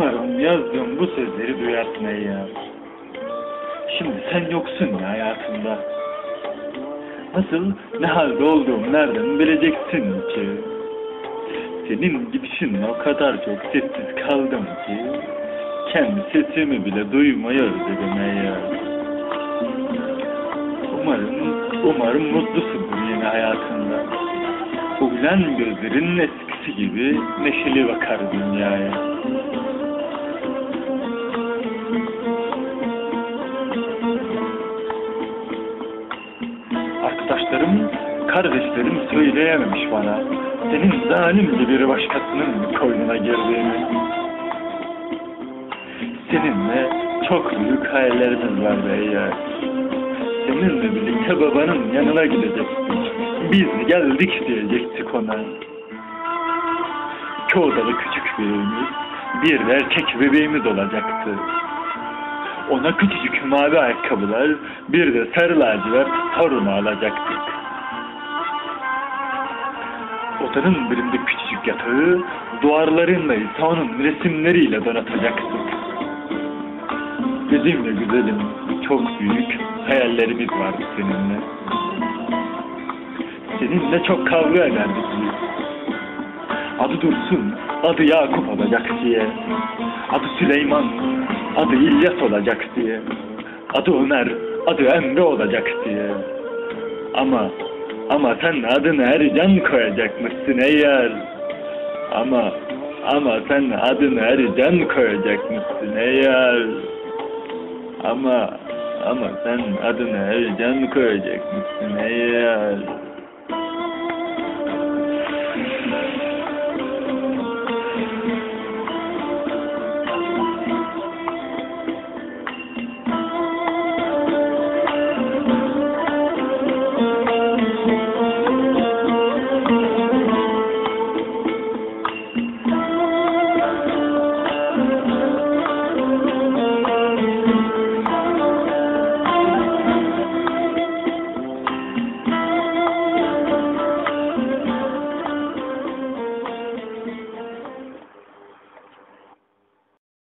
umarım yazdığım bu sözleri duyarsın Eyyar. Şimdi sen yoksun ya hayatımda. Nasıl, ne halde olduğumu nereden bileceksin ki? Senin gidişinle o kadar çok sessiz kaldım ki kendi sesimi bile duymayı özledim Eyyar. Umarım, umarım mutlusundur yeni hayatında. Gülen gözlerin eskisi gibi neşeli bakar dünyaya. Arkadaşlarım, kardeşlerim söyleyememiş bana. Senin zalimce bir başkasının koynuna girdiğini. Seninle çok büyük hayallerimiz var eğer. Seninle birlikte babanın yanına gidecektik. Biz geldik diyecektik ona. İki odalı küçük bir evimiz, bir erkek bebeğimiz olacaktı. Ona küçücük mavi ayakkabılar, bir de sarı lacivert torunu alacaktık. Odanın birinde küçücük yatağı, duvarlarında ise onun resimleriyle donatacaktık. Bizim de güzelim, çok büyük hayallerimiz vardı seninle. Seninle çok kavga ederdik biz. Adı Dursun, adı Yakup olacak diye. Adı Süleyman, adı İlyas olacak diye. Adı Ömer, adı Emre olacak diye. Ama, ama sen adını Ercan koyacakmışsın eğer. Ama, ama sen adını Ercan koyacakmışsın eğer. Ama, ama sen adını Ercan koyacakmışsın eğer.